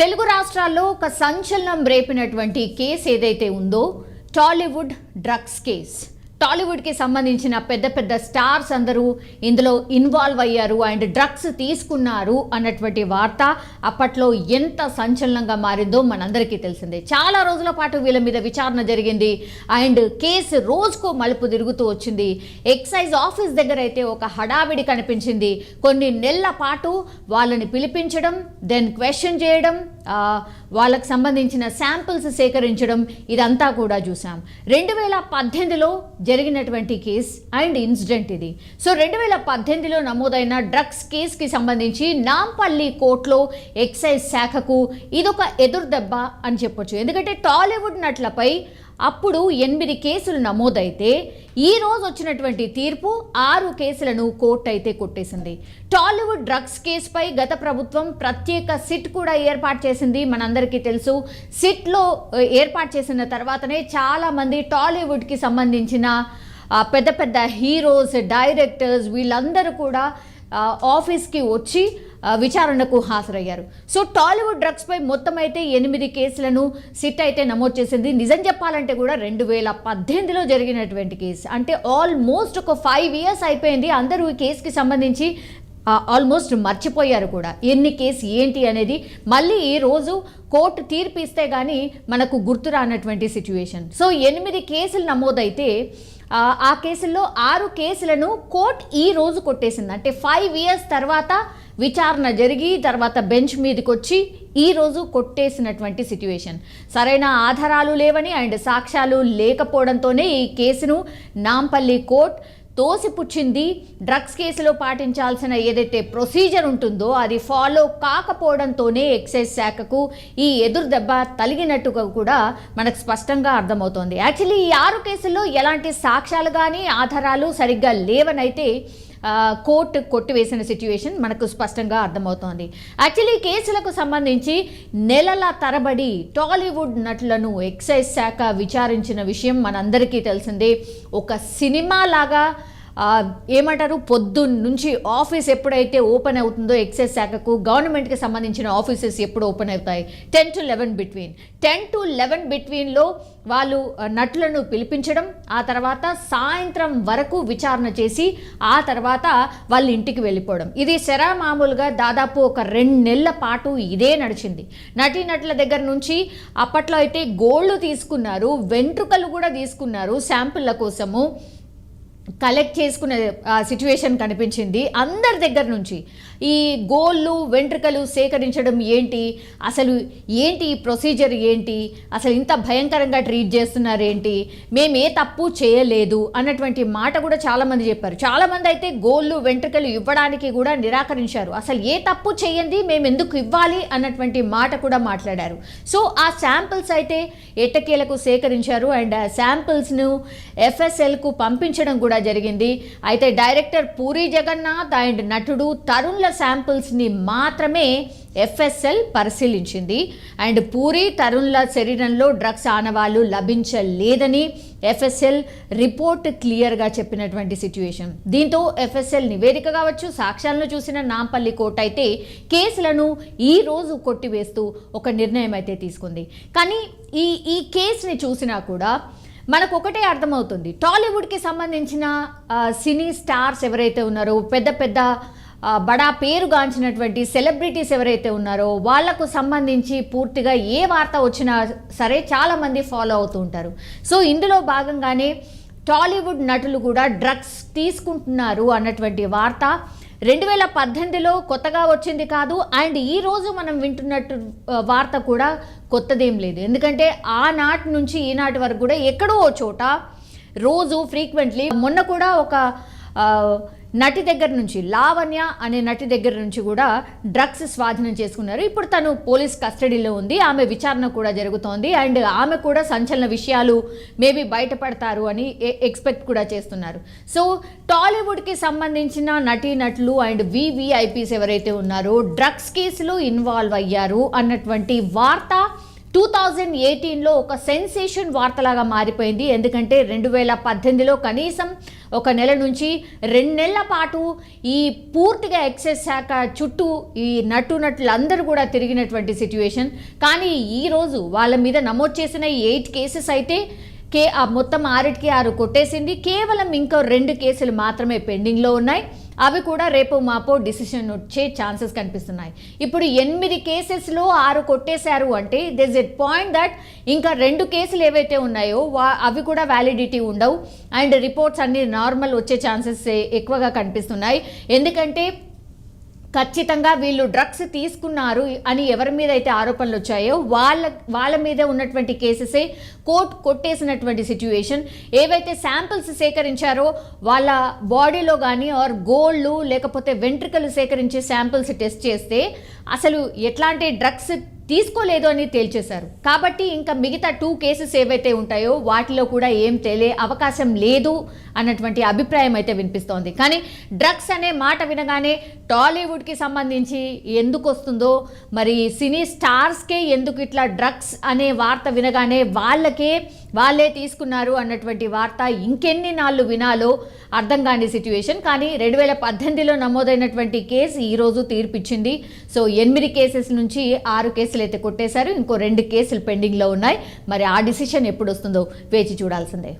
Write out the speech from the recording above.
తెలుగు రాష్ట్రాల్లో ఒక సంచలనం రేపినటువంటి కేసు ఏదైతే ఉందో టాలీవుడ్ డ్రగ్స్ కేస్. టాలీవుడ్కి సంబంధించిన పెద్ద పెద్ద స్టార్స్ అందరూ ఇందులో ఇన్వాల్వ్ అయ్యారు అండ్ డ్రగ్స్ తీసుకున్నారు అన్నటువంటి వార్త అప్పట్లో ఎంత సంచలనంగా మారిందో మనందరికీ తెలిసిందే. చాలా రోజుల పాటు వీళ్ళ మీద విచారణ జరిగింది అండ్ కేసు రోజుకో మలుపు తిరుగుతూ వచ్చింది. ఎక్సైజ్ ఆఫీస్ దగ్గర అయితే ఒక హడావిడి కనిపించింది. కొన్ని నెలల పాటు వాళ్ళని పిలిపించడం దెన్ క్వశ్చన్ చేయడం వాళ్ళకు సంబంధించిన శాంపిల్స్ సేకరించడం ఇదంతా కూడా చూసాం రెండు వేల పద్దెనిమిదిలో జరిగినటువంటి కేస్ అండ్ ఇన్సిడెంట్ ఇది. సో రెండు వేల పద్దెనిమిదిలో నమోదైన డ్రగ్స్ కేసుకి సంబంధించి నాంపల్లి కోర్టులో ఎక్సైజ్ శాఖకు ఇదొక ఎదురుదెబ్బ అని చెప్పొచ్చు. ఎందుకంటే టాలీవుడ్ నటులపై అప్పుడు ఎనిమిది కేసులు నమోదైతే ఈ రోజు వచ్చినటువంటి తీర్పు ఆరు కేసులను కోర్టు అయితే కొట్టేసింది. టాలీవుడ్ డ్రగ్స్ కేసుపై గత ప్రభుత్వం ప్రత్యేక సిట్ కూడా ఏర్పాటు చేసింది. మనందరికీ తెలుసు సిట్లో ఏర్పాటు చేసిన తర్వాతనే చాలామంది టాలీవుడ్కి సంబంధించిన పెద్ద పెద్ద హీరోస్ డైరెక్టర్స్ వీళ్ళందరూ కూడా ఆఫీస్కి వచ్చి విచారణకు హాజరయ్యారు. సో టాలీవుడ్ డ్రగ్స్పై మొత్తం అయితే ఎనిమిది కేసులను సిట్ అయితే నమోదు చేసింది. నిజం చెప్పాలంటే కూడా రెండు వేల పద్దెనిమిదిలో జరిగినటువంటి కేసు. అంటే ఆల్మోస్ట్ ఒక ఫైవ్ ఇయర్స్ అయిపోయింది. అందరూ ఈ కేసుకి సంబంధించి ఆల్మోస్ట్ మర్చిపోయారు కూడా. ఎన్ని కేసు ఏంటి అనేది మళ్ళీ ఈ రోజు కోర్టు తీర్పు ఇస్తే కానీ మనకు గుర్తు రానటువంటి సిచ్యువేషన్ సో ఎనిమిది కేసులు నమోదైతే ఆ, కేసుల్లో ఆరు కేసులను కోర్టు ఈ రోజు కొట్టేసింది. అంటే ఫైవ్ ఇయర్స్ తర్వాత విచారణ జరిగి తర్వాత బెంచ్ మీదకి వచ్చి ఈ రోజు కొట్టేసినటువంటి సిచ్యువేషన్ సరైన ఆధారాలు లేవని అండ్ సాక్ష్యాలు లేకపోవడంతోనే ఈ కేసును నాంపల్లి కోర్ట్ తోసిపుచ్చింది డ్రగ్స్ కేసులో పాటించాల్సిన ఏదైతే ప్రొసీజర్ ఉంటుందో అది ఫాలో కాకపోవడంతోనే ఎక్సైజ్ శాఖకు ఈ ఎదురు దెబ్బ తలిగినట్టుగా కూడా మనకు స్పష్టంగా అర్థమవుతోంది. యాక్చువల్లీ ఈ ఆరు కేసుల్లో ఎలాంటి సాక్ష్యాలు కానీ ఆధారాలు సరిగ్గా లేవనైతే కోర్టు కొట్టివేసిన సిచ్యువేషన్ మనకు స్పష్టంగా అర్థమవుతోంది. యాక్చువల్లీ కేసులకు సంబంధించి నెలల తరబడి టాలీవుడ్ నటులను ఎక్సైజ్ శాఖ విచారించిన విషయం మనందరికీ తెలిసిందే. ఒక సినిమా లాగా ఏమంటారు? పొద్దున్న నుంచి ఆఫీస్ ఎప్పుడైతే ఓపెన్ అవుతుందో ఎక్సైజ్ శాఖకు గవర్నమెంట్కి సంబంధించిన ఆఫీసెస్ ఎప్పుడు ఓపెన్ అవుతాయి? Ten to eleven between. Ten to eleven బిట్వీన్లో వాళ్ళు నటులను పిలిపించడం ఆ తర్వాత సాయంత్రం వరకు విచారణ చేసి ఆ తర్వాత వాళ్ళ ఇంటికి వెళ్ళిపోవడం. ఇది శరా మామూలుగా దాదాపు ఒక రెండు నెలల పాటు ఇదే నడిచింది. నటీనటుల దగ్గర నుంచి అప్పట్లో అయితే గోల్డ్ తీసుకున్నారు వెంట్రుకలు కూడా తీసుకున్నారు శాంపుల్ల కోసము. కలెక్ట్ చేసుకునే సిచ్యువేషన్ కనిపించింది. అందరి దగ్గర నుంచి ఈ గోళ్ళు వెంట్రుకలు సేకరించడం ఏంటి? అసలు ఏంటి ఈ ప్రొసీజర్ ఏంటి? అసలు ఇంత భయంకరంగా ట్రీట్ చేస్తున్నారు ఏంటి మేము ఏ తప్పు చేయలేదు అన్నటువంటి మాట కూడా చాలామంది చెప్పారు. చాలామంది అయితే గోళ్ళు వెంట్రుకలు ఇవ్వడానికి కూడా నిరాకరించారు. అసలు ఏ తప్పు చేయండి మేము ఎందుకు ఇవ్వాలి అన్నటువంటి మాట కూడా మాట్లాడారు. సో ఆ శాంపిల్స్ అయితే ఎట్టకేలకు సేకరించారు. అండ్ ఆ శాంపిల్స్ను ఎఫ్ఎస్ఎల్కు పంపించడం కూడా జరిగింది. అయితే డైరెక్టర్ పూరి జగన్నాథ్ అండ్ నటుడు తరుణ్ల శాంపిల్స్ని మాత్రమే ఎఫ్ఎస్ఎల్ పరిశీలించింది. అండ్ పూరి తరుణ్ల శరీరంలో డ్రగ్స్ ఆనవాళ్ళు లభించలేదని ఎఫ్ఎస్ఎల్ రిపోర్ట్ క్లియర్గా చెప్పినటువంటి సిచ్యువేషన్ దీంతో ఎఫ్ఎస్ఎల్ నివేదిక కావచ్చు సాక్ష్యాలను చూసిన నాంపల్లి కోర్టు అయితే కేసులను ఈ రోజు కొట్టివేస్తూ ఒక నిర్ణయం అయితే తీసుకుంది. కానీ ఈ ఈ కేసుని చూసినా కూడా మనకు ఒకటే అర్థమవుతుంది. టాలీవుడ్కి సంబంధించిన సినీ స్టార్స్ ఎవరైతే ఉన్నారో పెద్ద పెద్ద బడా పేరుగాంచినటువంటి సెలబ్రిటీస్ ఎవరైతే ఉన్నారో వాళ్ళకు సంబంధించి పూర్తిగా ఏ వార్త వచ్చినా సరే చాలామంది ఫాలో అవుతూ ఉంటారు. సో ఇందులో భాగంగానే టాలీవుడ్ నటులు కూడా డ్రగ్స్ తీసుకుంటున్నారు అన్నటువంటి వార్త రెండు వేల పద్దెనిమిదిలో కొత్తగా వచ్చింది కాదు అండ్ ఈ రోజు మనం వింటున్నట్టు వార్త కూడా కొత్తదేం లేదు. ఎందుకంటే ఆనాటి నుంచి ఈనాటి వరకు కూడా ఎక్కడో ఓ చోట రోజు ఫ్రీక్వెంట్లీ మొన్న కూడా ఒక నటి దగ్గర నుంచి లావణ్య అనే నటి దగ్గర నుంచి కూడా డ్రగ్స్ స్వాధీనం చేసుకున్నారు. ఇప్పుడు తను పోలీస్ కస్టడీలో ఉంది. ఆమె విచారణ కూడా జరుగుతోంది. అండ్ ఆమె కూడా సంచలన విషయాలు మేబీ బయటపడతారు అని ఎక్స్పెక్ట్ కూడా చేస్తున్నారు. సో టాలీవుడ్కి సంబంధించిన నటీనటులు అండ్ వివిఐపీస్ ఎవరైతే ఉన్నారో డ్రగ్స్ కేసులో ఇన్వాల్వ్ అయ్యారు అన్నటువంటి వార్త టూ థౌజండ్ ఎయిటీన్లో ఒక సెన్సేషన్ వార్తలాగా మారిపోయింది. ఎందుకంటే రెండు వేల పద్దెనిమిదిలో కనీసం ఒక నెల నుంచి రెండు నెలల పాటు ఈ పూర్తిగా ఎక్సైజ్ శాఖ చుట్టూ ఈ నటు నటులందరూ కూడా తిరిగినటువంటి సిచ్యువేషన్. కానీ ఈరోజు వాళ్ళ మీద నమోదు చేసిన ఎయిట్ కేసెస్ అయితే కే ఆ మొత్తం ఆరుకి ఆరు కొట్టేసింది. కేవలం ఇంకో రెండు కేసులు మాత్రమే పెండింగ్లో ఉన్నాయి. అవి కూడా రేపు మాపో డిసిషన్ వచ్చే ఛాన్సెస్ కనిపిస్తున్నాయి. ఇప్పుడు ఎనిమిది కేసెస్లో ఆరు కొట్టేశారు అంటే దిస్ ఇట్ పాయింట్ దట్ ఇంకా రెండు కేసులు ఏవైతే ఉన్నాయో వా అవి కూడా వ్యాలిడిటీ ఉండవు. అండ్ రిపోర్ట్స్ అన్ని నార్మల్ వచ్చే ఛాన్సెస్ ఎక్కువగా కనిపిస్తున్నాయి. ఎందుకంటే ఖచ్చితంగా వీళ్ళు డ్రగ్స్ తీసుకున్నారు అని ఎవరి మీద అయితే ఆరోపణలు వచ్చాయో వాళ్ళ వాళ్ళ మీద ఉన్నటువంటి కేసెసే కోర్టు కొట్టేసినటువంటి సిచ్యువేషన్ ఏవైతే శాంపిల్స్ సేకరించారో వాళ్ళ బాడీలో కానీ ఆర్ గోల్డ్ లేకపోతే వెంట్రుకలు సేకరించి శాంపిల్స్ టెస్ట్ చేస్తే అసలు ఎట్లాంటి డ్రగ్స్ తీసుకోలేదు అని తేల్చేశారు. కాబట్టి ఇంకా మిగతా టూ కేసెస్ ఏవైతే ఉంటాయో వాటిలో కూడా ఏం తేలే అవకాశం లేదు అన్నటువంటి అభిప్రాయం అయితే వినిపిస్తోంది. కానీ డ్రగ్స్ అనే మాట వినగానే టాలీవుడ్కి సంబంధించి ఎందుకు వస్తుందో మరి సినీ స్టార్స్కే ఎందుకు ఇట్లా డ్రగ్స్ అనే వార్త వినగానే వాళ్ళకే వాళ్ళే తీసుకున్నారు అన్నటువంటి వార్త ఇంకెన్ని నాళ్ళు వినాలో అర్థం కాని సిచ్యువేషన్ కానీ రెండు వేల పద్దెనిమిదిలో నమోదైనటువంటి కేసు ఈరోజు తీర్పిచ్చింది. సో ఎనిమిది కేసెస్ నుంచి ఆరు కేసులు అయితే కొట్టేశారు. ఇంకో రెండు కేసులు పెండింగ్లో ఉన్నాయి. మరి ఆ డిసిషన్ ఎప్పుడు వస్తుందో వేచి చూడాల్సిందే.